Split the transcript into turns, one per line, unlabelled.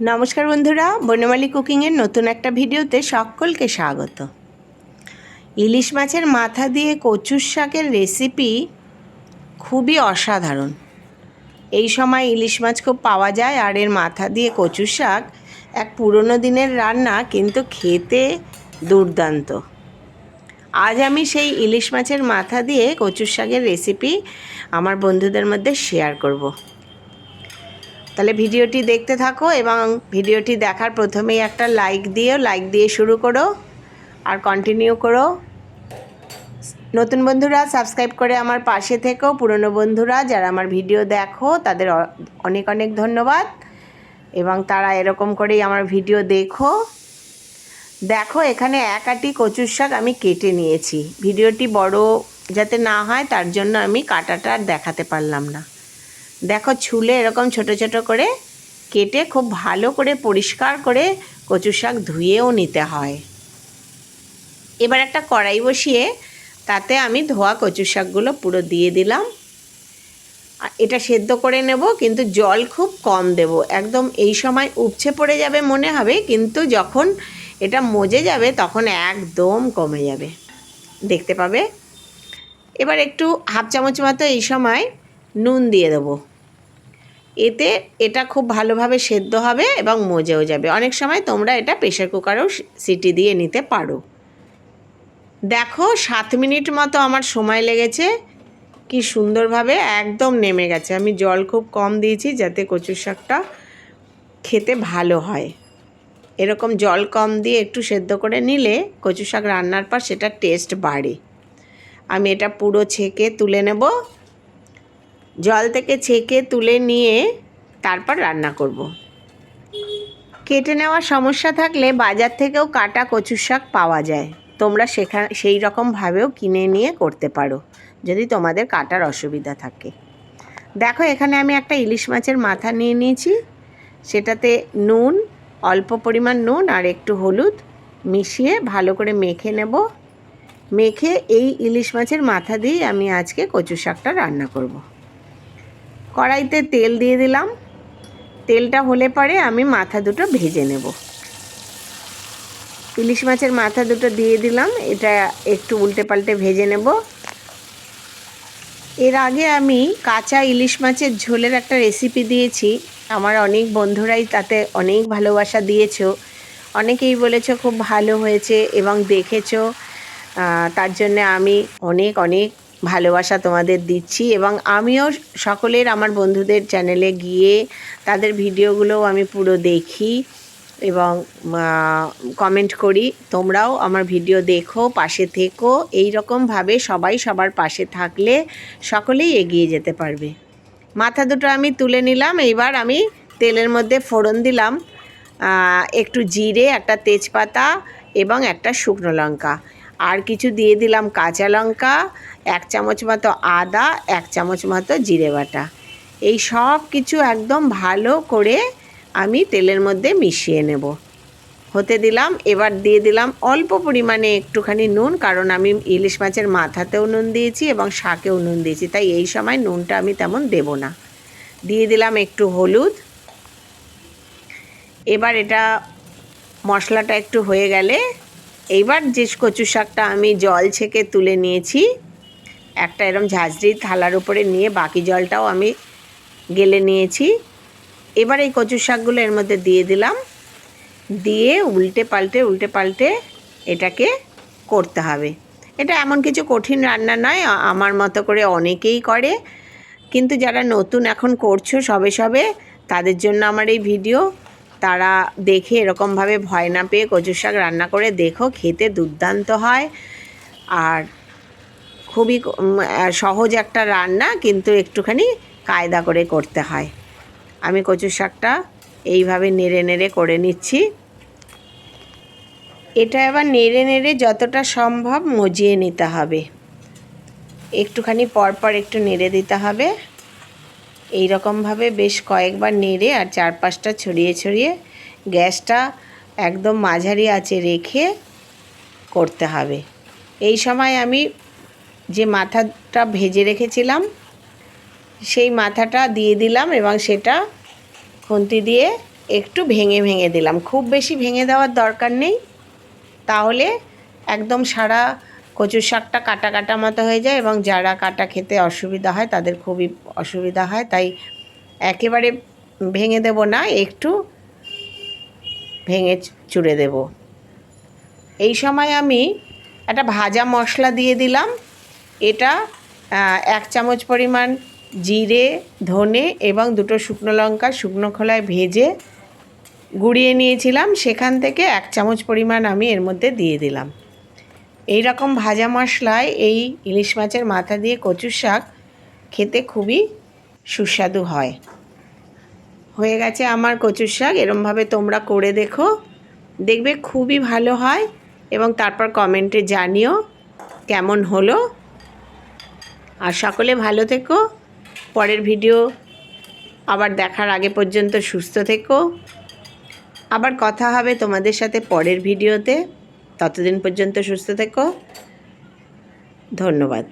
নমস্কার বন্ধুরা, বনমালী কুকিংয়ের নতুন একটা ভিডিওতে সকলকে স্বাগত। ইলিশ মাছের মাথা দিয়ে কচুর শাকের রেসিপি খুবই অসাধারণ। এই সময় ইলিশ মাছ খুব পাওয়া যায়, আর এর মাথা দিয়ে কচুর শাক এক পুরনো দিনের রান্না, কিন্তু খেতে দুর্দান্ত। আজ আমি সেই ইলিশ মাছের মাথা দিয়ে কচুর শাকের রেসিপি আমার বন্ধুদের মধ্যে শেয়ার করব। তাহলে ভিডিওটি দেখতে থাকো এবং ভিডিওটি দেখার প্রথমেই একটা লাইক দিও, লাইক দিয়ে শুরু করো আর কন্টিনিউ করো। নতুন বন্ধুরা সাবস্ক্রাইব করে আমার পাশে থেকেও পুরনো বন্ধুরা, যারা আমার ভিডিও দেখো, তাদের অনেক অনেক ধন্যবাদ। এবং তারা এরকম করেই আমার ভিডিও দেখো। দেখো, এখানে এক আটি কচুর শাক আমি কেটে নিয়েছি। ভিডিওটি বড় যাতে না হয়, তার জন্য আমি কাটাটা দেখাতে পারলাম না। দেখো ছুলে এরকম ছোট ছোট করে কেটে খুব ভালো করে পরিষ্কার করে কচু শাক ধুয়েও নিতে হয়। এবার একটা কড়াই বসিয়ে তাতে আমি ধোয়া কচু শাকগুলো পুরো দিয়ে দিলাম। এটা সেদ্ধ করে নেব, কিন্তু জল খুব কম দেব। একদম এই সময় উপছে পড়ে যাবে মনে হবে, কিন্তু যখন এটা মজে যাবে তখন একদম কমে যাবে। দেখতে পাবে? এবার একটু হাফ চামচ মতো এই সময় নুন দিয়ে দেবো। এতে এটা খুব ভালোভাবে সেদ্ধ হবে এবং মজেও যাবে। অনেক সময় তোমরা এটা প্রেশার কুকারেও সিটি দিয়ে নিতে পারো। দেখো, সাত মিনিট মতো আমার সময় লেগেছে। কি সুন্দরভাবে একদম নেমে গেছে। আমি জল খুব কম দিয়েছি যাতে কচুর শাকটা খেতে ভালো হয়। এরকম জল কম দিয়ে একটু সেদ্ধ করে নিলে কচু শাক রান্নার পর সেটা টেস্ট বাড়ে। আমি এটা পুরো ছেঁকে তুলে নেব। জল থেকে ছেঁকে তুলে নিয়ে তারপর রান্না করব। কেটে নেওয়ার সমস্যা থাকলে বাজার থেকেও কাটা কচুর শাক পাওয়া যায় তোমরা সেখানে সেই রকমভাবেও কিনে নিয়ে করতে পারো, যদি তোমাদের কাটার অসুবিধা থাকে দেখো, এখানে আমি একটা ইলিশ মাছের মাথা নিয়ে নিয়েছি সেটাতে নুন, অল্প পরিমাণ নুন আর একটু হলুদ মিশিয়ে ভালো করে মেখে নেব মেখে এই ইলিশ মাছের মাথা দিয়ে আমি আজকে কচু শাকটা রান্না করব। কড়াইতে তেল দিয়ে দিলাম। তেলটা হলে পরে আমি মাথা দুটো ভেজে নেব। ইলিশ মাছের মাথা দুটো দিয়ে দিলাম। এটা একটু উল্টে পাল্টে ভেজে নেব। এর আগে আমি কাঁচা ইলিশ মাছের ঝোলের একটা রেসিপি দিয়েছি। আমার অনেক বন্ধুরাই তাতে অনেক ভালোবাসা দিয়েছ। অনেকেই বলেছ খুব ভালো হয়েছে এবং দেখেছ। তার জন্যে আমি অনেক অনেক ভালোবাসা তোমাদের দিচ্ছি এবং আমিও সকলের আমার বন্ধুদের চ্যানেলে গিয়ে তাদের ভিডিওগুলোও আমি পুরো দেখি এবং কমেন্ট করি। তোমরাও আমার ভিডিও দেখো, পাশে থেকো। এই রকমভাবে সবাই সবার পাশে থাকলে সকলেই এগিয়ে যেতে পারবে। মাথা দুটো আমি তুলে নিলাম, এইবার আমি তেলের মধ্যে ফোড়ন দিলাম। একটু জিরে, একটা তেজপাতা এবং একটা শুকনো লঙ্কা। আর কিছু দিয়ে দিলাম কাঁচা লঙ্কা, এক চামচ মতো আদা, এক চামচ মতো জিরে বাটা। এই সব কিছু একদম ভালো করে আমি তেলের মধ্যে মিশিয়ে নেব। হতে দিলাম, এবার দিয়ে দিলাম অল্প পরিমাণে একটুখানি নুন, কারণ আমি ইলিশ মাছের মাথাতেও নুন দিয়েছি এবং শাকেও নুন দিয়েছি, তাই এই সময় নুনটা আমি তেমন দেব না। দিয়ে দিলাম একটু হলুদ। এবার এটা মশলাটা একটু হয়ে গেলে এইবার যে কচু শাকটা আমি জল ছেঁকে তুলে নিয়েছি, একটা এরম ঝাঁঝরি থালার উপরে নিয়ে বাকি জলটাও আমি গেলে নিয়েছি। এবার এই কচু শাকগুলো এর মধ্যে দিয়ে দিলাম। দিয়ে উল্টে পাল্টে উল্টে পাল্টে এটাকে করতে হবে। এটা এমন কিছু কঠিন রান্না নয় আমার মতো করে অনেকেই করে। কিন্তু যারা নতুন এখন করছ সবে সবে, তাদের জন্য আমার এই ভিডিও। তারা দেখে এরকমভাবে ভয় না পেয়ে কচু শাক রান্না করে দেখো, খেতে দুর্দান্ত হয়। আর খুবই সহজ একটা রান্না, কিন্তু একটুখানি কায়দা করে করতে হয়। আমি কচু শাকটা এইভাবে নেড়ে নেড়ে করে নিচ্ছি। এটা এবার নেড়ে নেড়ে যতটা সম্ভব মজিয়ে নিতে হবে। একটুখানি পরপর একটু নেড়ে দিতে হবে। এই রকমভাবে বেশ কয়েকবার নেড়ে আর চারপাশটা ছড়িয়ে ছড়িয়ে গ্যাসটা একদম মাঝারি আঁচে রেখে করতে হবে। এই সময় আমি যে মাথাটা ভেজে রেখেছিলাম, সেই মাথাটা দিয়ে দিলাম এবং সেটা খুন্তি দিয়ে একটু ভেঙে ভেঙে দিলাম। খুব বেশি ভেঙে দেওয়ার দরকার নেই। তাহলে একদম সারা কচুর শাকটা কাটা কাটা মতো হয়ে যায় এবং যারা কাটা খেতে অসুবিধা হয় তাদের খুবই অসুবিধা হয়। তাই একেবারে ভেঙে দেব না, একটু ভেঙে চুড়ে দেব। এই সময় আমি একটা ভাজা মশলা দিয়ে দিলাম। এটা এক চামচ পরিমাণ জিরে, ধনে এবং দুটো শুকনো লঙ্কা শুকনো খোলায় ভেজে গুঁড়িয়ে নিয়েছিলাম। সেখান থেকে এক চামচ পরিমাণ আমি এর মধ্যে দিয়ে দিলাম। এই রকম ভাজা মশলায় এই ইলিশ মাছের মাথা দিয়ে কচুর শাক খেতে খুবই সুস্বাদু হয়। হয়ে গেছে আমার কচুর শাক, এরমভাবে তোমরা করে দেখো। দেখবে খুবই ভালো হয় এবং তারপর কমেন্টে জানিও কেমন হলো। আর সকলে ভালো থেকো। পরের ভিডিও আবার দেখার আগে পর্যন্ত সুস্থ থেকো। আবার কথা হবে তোমাদের সাথে পরের ভিডিওতে। ততদিন পর্যন্ত সুস্থ থেকো। ধন্যবাদ।